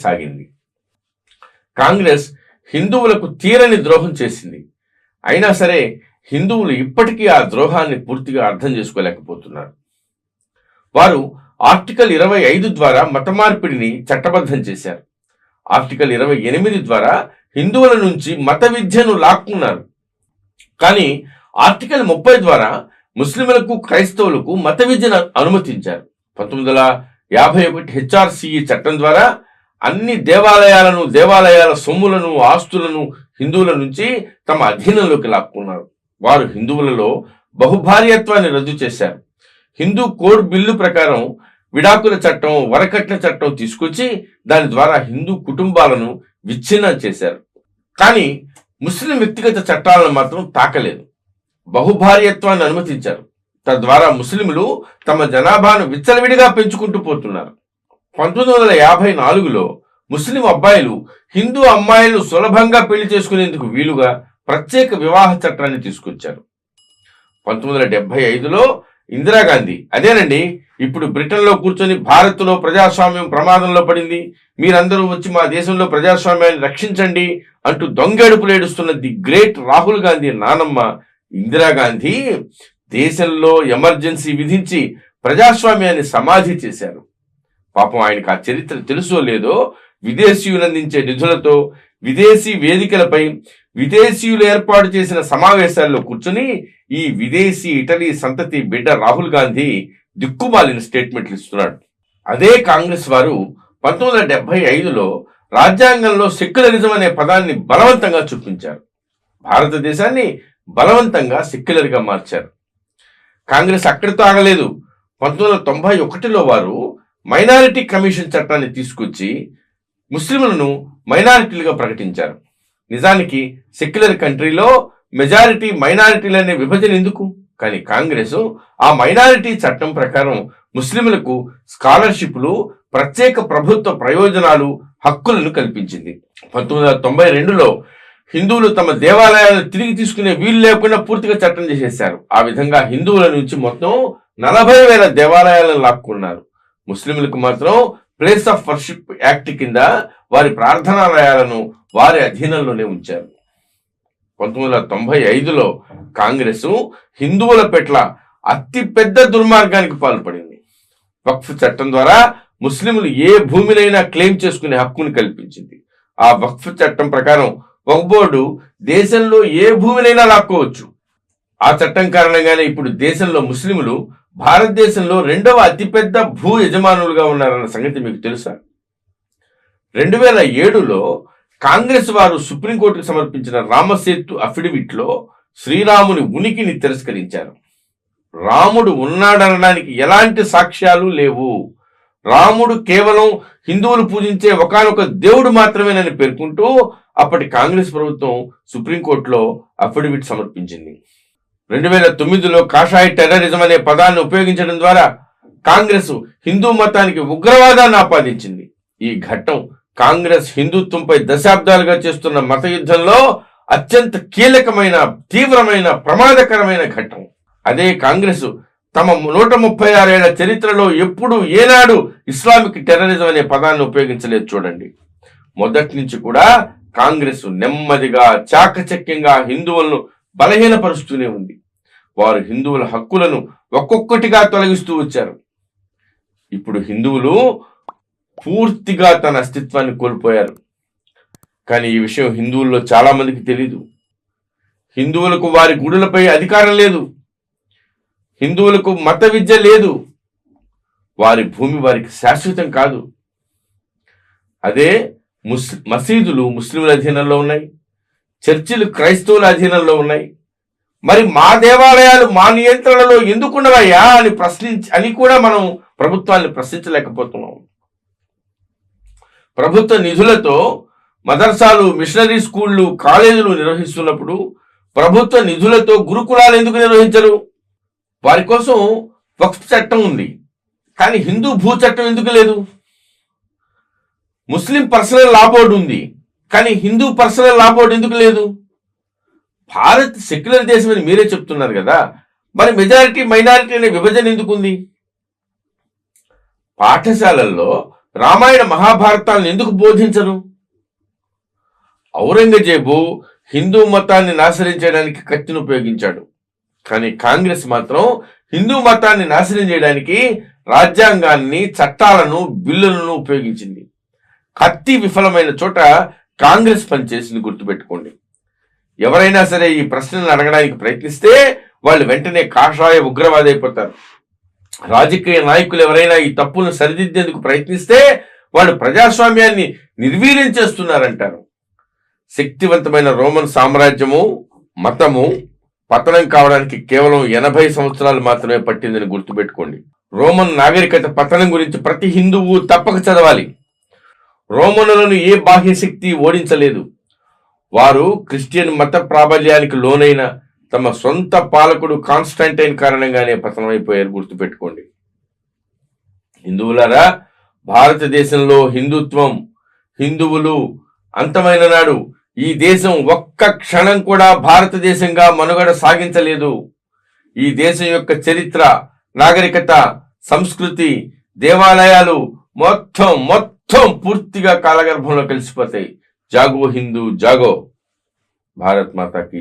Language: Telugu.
సాగింది. కాంగ్రెస్ హిందువులకు తీరని ద్రోహం చేసింది. అయినా సరే హిందువులు ఇప్పటికీ ఆ ద్రోహాన్ని పూర్తిగా అర్థం చేసుకోలేకపోతున్నారు. వారు ఆర్టికల్ ఇరవై ఐదు ద్వారా మత మార్పిడిని చట్టబద్ధం చేశారు. ఆర్టికల్ ఇరవై ఎనిమిది ద్వారా హిందువుల నుంచి మత విద్యను లాక్కున్నారు. కానీ ఆర్టికల్ ముప్పై ద్వారా ముస్లింలకు క్రైస్తవులకు మత విద్యను అనుమతించారు. పంతొమ్మిది వందల యాభై ఒకటి హెచ్ఆర్సిఈ చట్టం ద్వారా అన్ని దేవాలయాలను దేవాలయాల సొమ్ములను ఆస్తులను హిందువుల నుంచి తమ అధీనంలోకి లాక్కున్నారు. వారు హిందువులలో బహుభార్యత్వాన్ని రద్దు చేశారు. హిందూ కోడ్ బిల్లు ప్రకారం విడాకుల చట్టం వరకట్న చట్టం తీసుకొచ్చి దాని ద్వారా హిందూ కుటుంబాలను విచ్ఛిన్నం చేశారు. కానీ ముస్లిం వ్యక్తిగత చట్టాలను మాత్రం తాకలేదు. బహుభార్యత్వాన్ని అనుమతించారు. తద్వారా ముస్లింలు తమ జనాభాను విచ్చలవిడిగా పెంచుకుంటూ పోతున్నారు. పంతొమ్మిది వందల యాభై నాలుగులో ముస్లిం అబ్బాయిలు హిందూ అమ్మాయిలను సులభంగా పెళ్ళి చేసుకునేందుకు వీలుగా ప్రత్యేక వివాహ చట్టాన్ని తీసుకొచ్చారు. పంతొమ్మిది వందల డెబ్బై ఐదులో ఇందిరాగాంధీ అదేనండి ఇప్పుడు బ్రిటన్లో కూర్చొని భారత్లో ప్రజాస్వామ్యం ప్రమాదంలో పడింది మీరందరూ వచ్చి మా దేశంలో ప్రజాస్వామ్యాన్ని రక్షించండి అంటూ దొంగేడుపులు ఏడుస్తున్న ది గ్రేట్ రాహుల్ గాంధీ నానమ్మ ఇందిరాగాంధీ దేశంలో ఎమర్జెన్సీ విధించి ప్రజాస్వామ్యాన్ని సమాధి చేశారు. పాపం ఆయనకు ఆ చరిత్ర తెలుసో లేదో విదేశీయులు అందించే నిధులతో విదేశీ వేదికలపై విదేశీయులు ఏర్పాటు చేసిన సమావేశాల్లో కూర్చుని ఈ విదేశీ ఇటలీ సంతతి బిడ్డ రాహుల్ గాంధీ దిక్కుమాలిన స్టేట్మెంట్లు ఇస్తున్నాడు. అదే కాంగ్రెస్ వారు పంతొమ్మిది వందల డెబ్బై ఐదులో రాజ్యాంగంలో సెక్యులరిజం అనే పదాన్ని బలవంతంగా చూపించారు. భారతదేశాన్ని బలవంతంగా సెక్యులర్గా మార్చారు. కాంగ్రెస్ అక్కడితో ఆగలేదు. పంతొమ్మిది వందల తొంభై ఒకటిలో వారు మైనారిటీ కమిషన్ చట్టాన్ని తీసుకొచ్చి ముస్లింలను మైనారిటీలుగా ప్రకటించారు. నిజానికి సెక్యులర్ కంట్రీలో మెజారిటీ మైనారిటీలనే విభజన ఎందుకు? కానీ కాంగ్రెస్ ఆ మైనారిటీ చట్టం ప్రకారం ముస్లింలకు స్కాలర్షిప్లు ప్రత్యేక ప్రభుత్వ ప్రయోజనాలు హక్కులను కల్పించింది. పంతొమ్మిది వందల తొంభై రెండులో హిందువులు తమ దేవాలయాలను తిరిగి తీసుకునే వీలు లేకుండా పూర్తిగా చట్టం చేసేశారు. ఆ విధంగా హిందువుల నుంచి మొత్తం నలభై వేల దేవాలయాలను లాక్కున్నారు. ముస్లింలకు మాత్రం ప్లేస్ ఆఫ్ వర్షిప్ యాక్ట్ కింద వారి ప్రార్థనాలయాలను వారి అధీనంలోనే ఉంచారు. పంతొమ్మిది వందల తొంభై ఐదులో కాంగ్రెస్ హిందువుల పెట్ల అతి పెద్ద దుర్మార్గానికి పాల్పడింది. వక్ఫ్ చట్టం ద్వారా ముస్లింలు ఏ భూమినైనా క్లెయిమ్ చేసుకునే హక్కును కల్పించింది. ఆ వక్ఫ్ చట్టం ప్రకారం వక్ఫ్ బోర్డు దేశంలో ఏ భూమినైనా లాక్కోవచ్చు. ఆ చట్టం కారణంగానే ఇప్పుడు దేశంలో ముస్లింలు భారతదేశంలో రెండవ అతిపెద్ద భూ యజమానులుగా ఉన్నారన్న సంగతి మీకు తెలుసా? రెండు వేల ఏడులో కాంగ్రెస్ వారు సుప్రీంకోర్టుకు సమర్పించిన రామసేతు అఫిడవిట్లో శ్రీరాముని ఉనికిని తిరస్కరించారు. రాముడు ఉన్నాడనడానికి ఎలాంటి సాక్ష్యాలు లేవు. రాముడు కేవలం హిందువులు పూజించే ఒకానొక దేవుడు మాత్రమేనని పేర్కొంటూ అప్పటి కాంగ్రెస్ ప్రభుత్వం సుప్రీంకోర్టులో అఫిడవిట్ సమర్పించింది. రెండు వేల తొమ్మిదిలో కాషాయ టెర్రరిజం అనే పదాన్ని ఉపయోగించడం ద్వారా కాంగ్రెస్ హిందూ మతానికి ఉగ్రవాదాన్ని ఆపాదించింది. ఈ ఘట్టం కాంగ్రెస్ హిందుత్వంపై దశాబ్దాలుగా చేస్తున్న మత యుద్ధంలో అత్యంత కీలకమైన తీవ్రమైన ప్రమాదకరమైన ఘట్టం. అదే కాంగ్రెస్ తమ నూట ముప్పై ఆరేళ్ళ చరిత్రలో ఎప్పుడు ఏనాడు ఇస్లామిక్ టెర్రరిజం అనే పదాన్ని ఉపయోగించలేదు చూడండి. మొదటి నుంచి కూడా కాంగ్రెస్ నెమ్మదిగా చాకచక్యంగా హిందువులను బలహీనపరుస్తూనే ఉంది. వారు హిందువుల హక్కులను ఒక్కొక్కటిగా తొలగిస్తూ వచ్చారు. ఇప్పుడు హిందువులు పూర్తిగా తన అస్తిత్వాన్ని కోల్పోయారు. కానీ ఈ విషయం హిందువుల్లో చాలా మందికి తెలీదు. హిందువులకు వారి గుడులపై అధికారం లేదు. హిందువులకు మత విద్య లేదు. వారి భూమి వారికి శాశ్వతం కాదు. అదే ముస్ మసీదులు ముస్లింల అధీనంలో ఉన్నాయి. చర్చిలు క్రైస్తవుల అధీనంలో ఉన్నాయి. మరి మా దేవాలయాలు మా నియంత్రణలో ఎందుకున్నవయ్యా అని ప్రశ్నించి అని కూడా మనం ప్రభుత్వాన్ని ప్రశ్నించలేకపోతున్నాం. ప్రభుత్వ నిధులతో మదర్సాలు మిషనరీ స్కూళ్ళు కాలేజీలు నిర్వహిస్తున్నప్పుడు ప్రభుత్వ నిధులతో గురుకులాలు ఎందుకు నిర్వహించరు? వారి కోసం వక్ఫ్ చట్టం ఉంది. కానీ హిందూ భూ చట్టం ఎందుకు లేదు? ముస్లిం పర్సనల్ లా బోర్డు ఉంది. కానీ హిందూ పర్సనల్ లా బోర్డు ఎందుకు లేదు? భారత్ సెక్యులర్ దేశం అని మీరే చెప్తున్నారు కదా. మరి మెజారిటీ మైనారిటీ అనే విభజన ఎందుకు ఉంది? పాఠశాలల్లో రామాయణ మహాభారతాలను ఎందుకు బోధించరు? ఔరంగజేబు హిందూ మతాన్ని నాశనం చేయడానికి కత్తిని ఉపయోగించాడు. కానీ కాంగ్రెస్ మాత్రం హిందూ మతాన్ని నాశనం చేయడానికి రాజ్యాంగాన్ని చట్టాలను బిల్లులను ఉపయోగించింది. కత్తి విఫలమైన చోట కాంగ్రెస్ పనిచేసింది గుర్తుపెట్టుకోండి. ఎవరైనా సరే ఈ ప్రశ్నలు అడగడానికి ప్రయత్నిస్తే వాళ్ళు వెంటనే కాషాయ ఉగ్రవాది అయిపోతారు రాజకీయ నాయకులు ఎవరైనా ఈ తప్పును సరిదిద్దేందుకు ప్రయత్నిస్తే వాళ్ళు ప్రజాస్వామ్యాన్ని నిర్వీర్యం చేస్తున్నారంటారు. శక్తివంతమైన రోమన్ సామ్రాజ్యము మతము పతనం కావడానికి కేవలం ఎనభై సంవత్సరాలు మాత్రమే పట్టిందని గుర్తుపెట్టుకోండి. రోమన్ నాగరికత పతనం గురించి ప్రతి హిందువు తప్పక చదవాలి. రోమనులను ఏ బాహ్య శక్తి ఓడించలేదు. వారు క్రిస్టియన్ మత ప్రాబల్యానికి లోనైన తమ సొంత పాలకుడు కాన్స్టాంటైన్ కారణంగానే పతనమైపోయారు గుర్తుపెట్టుకోండి. హిందువులారా భారతదేశంలో హిందుత్వం హిందువులు అంతమైన నాడు ఈ దేశం ఒక్క క్షణం కూడా భారతదేశంగా మనుగడ సాగించలేదు. ఈ దేశం యొక్క చరిత్ర నాగరికత సంస్కృతి దేవాలయాలు మొత్తం మొత్తం పూర్తిగా కాలగర్భంలో కలిసిపోతాయి. జాగో హిందూ జాగో భారత్ మాతాకి